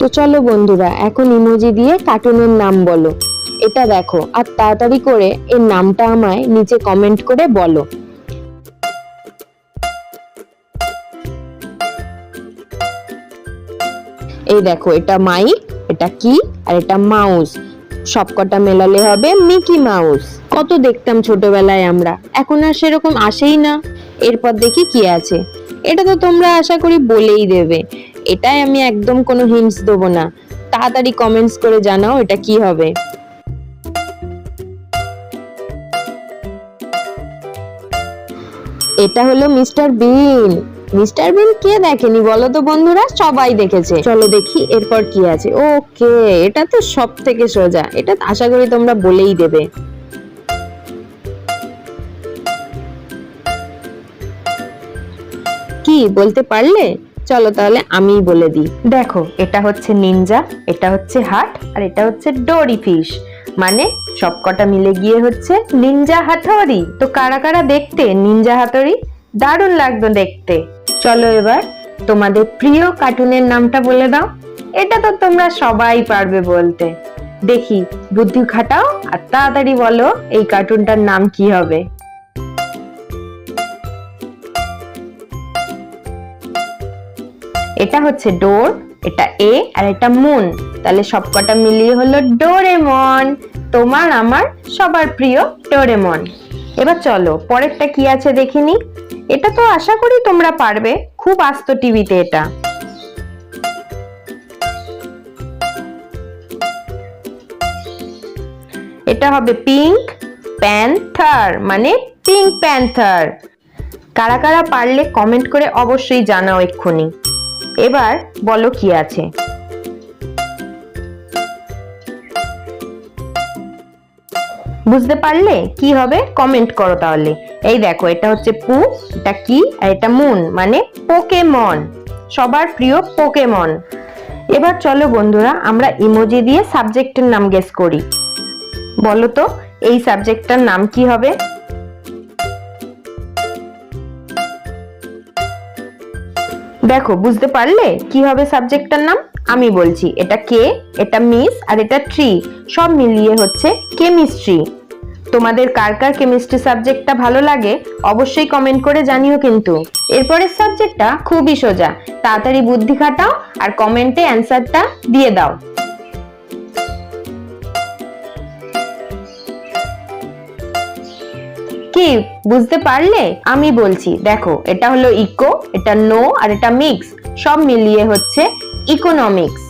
তো চলো বন্ধুরা, এখন ইমোজি দিয়ে কার্টুনের নাম বলো। এটা দেখো, আর তাড়াতাড়ি করে এর নামটা আমায় নিচে কমেন্ট করে বলো। এই দেখো, এটা মাইক এটা কি, আর এটা মাউস সবকটা মেলালে হবে মিকি মাউস। কত দেখতাম ছোটবেলায় আমরা, এখন আর সেরকম আসেই না। এরপর দেখি কি আছে। এটা তো তোমরা আশা করি বলেই দেবে। এটাই আমি একদম কোনো হিন্টস দেবো না। তাড়াতাড়ি কমেন্টস করে জানাও এটা কি হবে। এটা হলো মিস্টার বিন। মিস্টার বিন কে দেখেনি বলো তো বন্ধুরা? সবাই দেখেছে। চলো দেখি এরপর কি আছে। ওকে, এটা তো সব থেকে সোজা। এটা আশা করি তোমরা বলেই দেবে। কি, বলতে পারলে? চলো তাহলে আমিই বলে দিই। দেখো, এটা হচ্ছে নিনজা এটা হচ্ছে হাট আর এটা হচ্ছে ডোরি ফিশ মানে সবকটা মিলে গিয়ে হচ্ছে নিনজা হাথড়ি তো কারা কারা দেখতে নিনজা হাথড়ি দারুণ লাগতো দেখতে। চলো এবার তোমাদের প্রিয় কার্টুনের নামটা বলে দাও। এটা তো তোমরা সবাই পারবে বলতে। দেখি, বুদ্ধি খাটাও আর তাড়াতাড়ি বলো এই কার্টুনটার নাম কি হবে। এটা হচ্ছে ডোর এটা এ আর এটা মুন তাহলে সবকটা মিলিয়ে হলো ডোরেমন তোমার আমার সবার প্রিয় ডোরেমন এবার চলো, পরেরটা কি আছে দেখিনি এটা তো আশা করি তোমরা পারবে, খুব আসতো টিভিতে এটা। এটা হবে পিঙ্ক প্যান্থার মানে পিঙ্ক প্যান্থার কারা কারা পারলে কমেন্ট করে অবশ্যই জানাও এক্ষুনি। এবার বলো কি আছে? বুঝতে পারলে কি হবে? কমেন্ট করো তাহলে। এই দেখো, এটা হচ্ছে পু, এটা কি, আর এটা মুন মানে পোকেমন সবার প্রিয় পোকেমন এবার চলো বন্ধুরা, আমরা ইমোজি দিয়ে সাবজেক্টের নাম গেস করি। বলো তো, এই সাবজেক্টটার নাম কি হবে? দেখো, বুঝতে পারলে কি হবে সাবজেক্টটার নাম? আমি বলছি, এটা কে? এটা মিস আর এটা ট্রি। সব মিলিয়ে হচ্ছে কেমিস্ট্রি। তোমাদের কার কার কেমিস্ট্রি সাবজেক্টটা ভালো লাগে অবশ্যই কমেন্ট করে জানিও কিন্তু। এরপরের সাবজেক্টটা খুবই সোজা। তাড়াতাড়ি বুদ্ধি খাটাও আর কমেন্টে অ্যান্সারটা দিয়ে দাও। কি? বুঝতে পারলে? আমি বলছি, দেখো, এটা হলো ইকো এটা নো আর এটা মিক্স সব মিলিয়ে হচ্ছে ইকোনমিক্স